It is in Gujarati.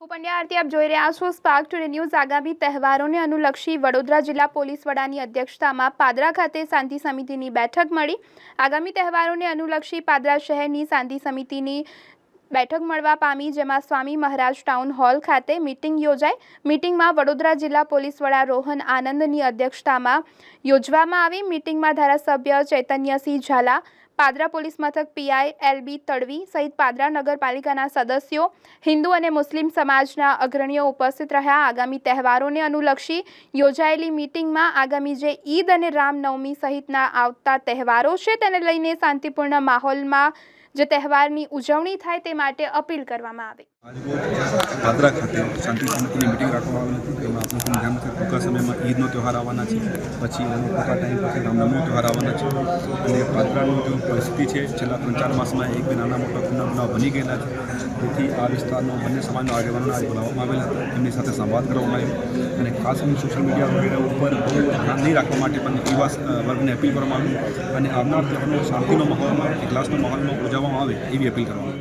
હું પંડ્યા આરતી આપ જોઈ રહ્યા છો સ્પાર્ક ટુડે ન્યૂઝ આગામી તહેવારોને અનુલક્ષી વડોદરા જિલ્લા પોલીસ વડાની અધ્યક્ષતામાં પાદરા ખાતે શાંતિ સમિતિની બેઠક મળી. આગામી તહેવારોને અનુલક્ષી પાદરા શહેરની શાંતિ સમિતિની બેઠક મળવા પામી, જેમાં સ્વામી મહારાજ ટાઉન હોલ ખાતે મિટિંગ યોજાઈ. મીટિંગમાં વડોદરા જિલ્લા પોલીસ વડા રોહન આનંદની અધ્યક્ષતામાં યોજવામાં આવી. મીટિંગમાં ધારાસભ્ય ચૈતન્યસિંહ ઝાલા પાદરા પોલીસ મથક પીઆઈ એલબી તડવી સહિત પાદરા નગરપાલિકાના સદસ્યો, હિન્દુ અને મુસ્લિમ સમાજના અગ્રણીઓ ઉપસ્થિત રહ્યા. આગામી તહેવારોને અનુલક્ષી યોજાયેલી મિટિંગમાં આગામી જે ઈદ અને રામનવમી સહિતના આવતા તહેવારો છે તેને લઈને શાંતિપૂર્ણ માહોલમાં જે તહેવારની ઉજવણી થાય તે માટે અપીલ કરવામાં આવી. પાદરા ખાતે શાંતિ સમિતિની મિટિંગ રાખવામાં આવી હતી. તેમાં આપણે પણ ધ્યાન છે ટૂંકા સમયમાં ઈદનો તહેવાર આવવાના છે. પછી એનો ટૂંકા ટાઈમ પછી રામનવમીનો તહેવાર આવવાના છે. અને પાદરાની જો પરિસ્થિતિ છે છેલ્લા ત્રણ ચાર માસમાં એક બે નાના મોટા ગુના બનાવ બની ગયેલા છે. તેથી આ વિસ્તારનો બંને સમાજના આગેવાનોને આજે બોલાવવામાં આવેલા હતા. એમની સાથે સંવાદ કરવામાં આવ્યો. અને ખાસ કરીને સોશિયલ મીડિયા વગેરે ઉપર ધ્યાન નહીં રાખવા માટે પણ અ, વર્ગને અપીલ કરવામાં આવી અને આવનાર તહેવારનો શાંતિનો માહોલમાં એકલાસનો માહોલમાં ઉજવવામાં આવે એવી અપીલ કરવામાં આવી.